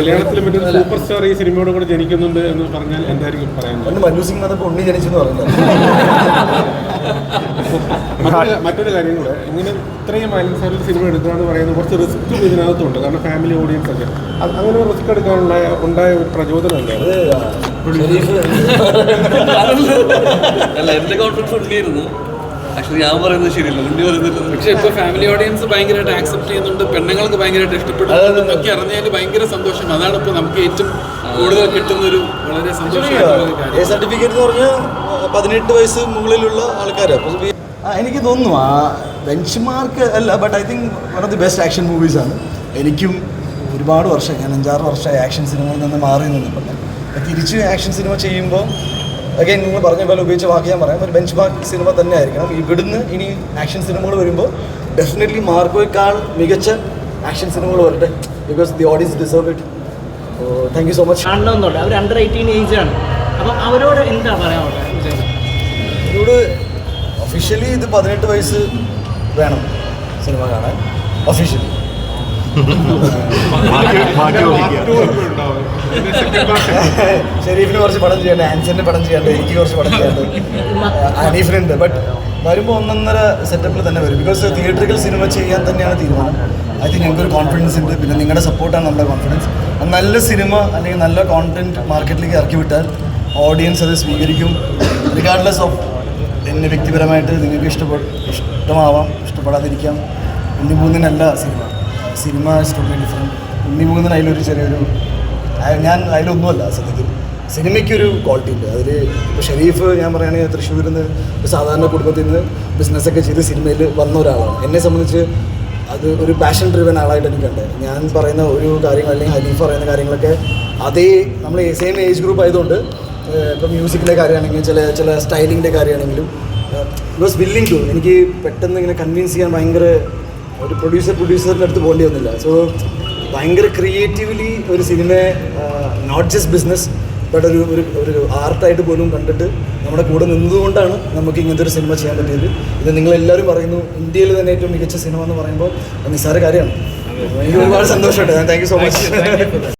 മലയാളത്തിൽ മറ്റൊരു super star ഈ സിനിമയോട് കൂടെ ജനിക്കുന്നുണ്ട് എന്ന് പറഞ്ഞാൽ എന്തായിരിക്കും പറയാൻ മനു സിംഗ് വന്നപ്പോൾ ഉണ്ണി ജനിച്ചെന്ന് പറഞ്ഞില്ല. മറ്റൊരു കാര്യം കൂടെ ഇങ്ങനെ ഇത്രയും വയലൻസ് ഒരു സിനിമ എടുക്കുക എന്ന് പറയുന്നത് കുറച്ച് റിസ്ക്കും ഇതിനകത്തുണ്ട്. കാരണം ഫാമിലി ഓഡിയൻസ് ഒക്കെ. അങ്ങനെ ഒരു റിസ്ക് എടുക്കാനുള്ള ഉണ്ടായ ഒരു പ്രചോദനം എന്തായിരുന്നു? അല്ല എന്റെ കോൺഫിഡൻസ് ഉണ്ണിയായിരുന്നു ആക്ച്വലി ഞാൻ പറയുന്നത് ശരിയല്ല. ഉണ്ണി പറയുന്നില്ല പക്ഷെ ഇപ്പൊ ഫാമിലി ഓഡിയൻസ് ഭയങ്കരമായിട്ട് ആക്സെപ്റ്റ് ചെയ്യുന്നുണ്ട്. പെണ്ണുങ്ങൾക്ക് ഭയങ്കരമായിട്ട് ഇഷ്ടപ്പെട്ടു. എന്നൊക്കെ അറിഞ്ഞാൽ ഭയങ്കര സന്തോഷം. അതാണ് ഇപ്പൊ നമുക്ക് ഏറ്റവും കൂടുതൽ കിട്ടുന്ന ഒരു വളരെ സന്തോഷമായിട്ടുള്ള സർട്ടിഫിക്കറ്റ് എന്ന് പറഞ്ഞാൽ പതിനെട്ട് വയസ്സ് മുകളിലുള്ള ആൾക്കാർ എനിക്ക് തോന്നുന്നു ആ ബെഞ്ച് മാർക്ക് അല്ല but I think one of the best action movies ആണ്. എനിക്കും ഒരുപാട് വർഷം ഞാൻ അഞ്ചാറ് വർഷമായി ആക്ഷൻ സിനിമയിൽ നിന്ന് മാറി നിന്നിട്ടുണ്ട്. തിരിച്ച് ആക്ഷൻ സിനിമ ചെയ്യുമ്പോൾ അഗൈൻ നിങ്ങൾ പറഞ്ഞ പോലെ ഉപയോഗിച്ച വാക്ക് ഞാൻ പറയാം. ഒരു ബെഞ്ച് മാർക്ക് സിനിമ തന്നെ ആയിരിക്കണം ഇവിടുന്ന് ഇനി ആക്ഷൻ സിനിമകൾ വരുമ്പോൾ ഡെഫിനറ്റ്ലി മാർക്കോയേക്കാൾ മികച്ച ആക്ഷൻ സിനിമകൾ വരട്ടെ. Because the audience deserve it thank you so much കാണണമെന്നുണ്ട് അവർ അണ്ടർ എയ്റ്റീൻ ഏജ് ആണ്. അപ്പം അവരോട് എന്താ പറയാനുള്ളത് അവരോട് ഒഫീഷ്യലി ഇത് പതിനെട്ട് വയസ്സ് വേണം സിനിമ കാണാൻ. ഒഫീഷ്യലി ഷെരീഫിന് കുറച്ച് പടം ചെയ്യാണ്ട്? ആൻസറിന് പടം ചെയ്യാണ്ട്? എനിക്ക് കുറച്ച് പടം ചെയ്യണ്ട? അനീഫിനുണ്ട്. ബട്ട് വരുമ്പോൾ ഒന്നൊന്നര സെറ്റപ്പിൽ തന്നെ വരും. ബിക്കോസ് തിയേറ്ററിക്കൽ സിനിമ ചെയ്യാൻ തന്നെയാണ് തീരുമാനം. ഐ തിങ്ക് ഞങ്ങൾക്കൊരു കോൺഫിഡൻസ് ഉണ്ട്. പിന്നെ നിങ്ങളുടെ സപ്പോർട്ടാണ് നമ്മുടെ കോൺഫിഡൻസ് നല്ല സിനിമ അല്ലെങ്കിൽ നല്ല കോണ്ടന്റ് മാർക്കറ്റിലേക്ക് ഇറക്കി വിട്ടാൽ ഓഡിയൻസ് അത് സ്വീകരിക്കും. റിഗാർഡ്ലെസ് ഓഫ് എന്നെ വ്യക്തിപരമായിട്ട് നിങ്ങൾക്ക് ഇഷ്ടപ്പെട ഇഷ്ടമാവാം ഇഷ്ടപ്പെടാതിരിക്കാം. ഉണ്ണിമൂന്നിനല്ല സിനിമ സിനിമ ഇസ് ഡിഫറെന്റ് ഉണ്ണിമൂന്നിന് അതിലൊരു ചെറിയൊരു ഞാൻ അതിലൊന്നുമല്ല സത്യത്തിൽ. സിനിമയ്ക്കൊരു ക്വാളിറ്റി ഉണ്ട്. അതിൽ ഇപ്പോൾ ഷെരീഫ് ഞാൻ പറയുകയാണെങ്കിൽ തൃശ്ശൂരിൽ നിന്ന് ഒരു സാധാരണ കുടുംബത്തിൽ നിന്ന് ബിസിനസ്സൊക്കെ ചെയ്ത് സിനിമയിൽ വന്ന ഒരാളാണ്. എന്നെ സംബന്ധിച്ച് അത് ഒരു പാഷൻ ഡ്രിവൻ ആളായിട്ട് എനിക്ക് എനിക്കുണ്ട് ഞാൻ പറയുന്ന ഒരു കാര്യങ്ങൾ അല്ലെങ്കിൽ ഹനീഫ് പറയുന്ന കാര്യങ്ങളൊക്കെ അതേ നമ്മൾ സെയിം ഏജ് ഗ്രൂപ്പ് ആയതുകൊണ്ട് ഇപ്പോൾ മ്യൂസിക്കിന്റെ കാര്യമാണെങ്കിലും ചില ചില സ്റ്റൈലിങ്ങിന്റെ കാര്യമാണെങ്കിലും വാസ് വില്ലിങ് ടു എനിക്ക് പെട്ടെന്ന് ഇങ്ങനെ കൺവിൻസ് ചെയ്യാൻ ഭയങ്കര ഒരു പ്രൊഡ്യൂസർ പ്രൊഡ്യൂസറിന്റെ അടുത്ത് പോകേണ്ടി വന്നില്ല. സോ ഭയങ്കര ക്രിയേറ്റീവ്ലി ഒരു സിനിമയെ നോട്ട് ജസ്റ്റ് ബിസിനസ് ബട്ട് ഒരു ഒരു ഒരു ആർട്ടായിട്ട് പോലും കണ്ടിട്ട് നമ്മുടെ കൂടെ നിന്നതുകൊണ്ടാണ് നമുക്ക് ഇങ്ങനത്തെ ഒരു സിനിമ ചെയ്യാൻ പറ്റിയത്. ഇത് നിങ്ങളെല്ലാവരും പറയുന്നു ഇന്ത്യയിൽ തന്നെ ഏറ്റവും മികച്ച സിനിമ എന്ന് പറയുമ്പോൾ നിസ്സാര കാര്യമാണ്. എനിക്ക് ഒരുപാട് സന്തോഷമുണ്ട്. Thank you so much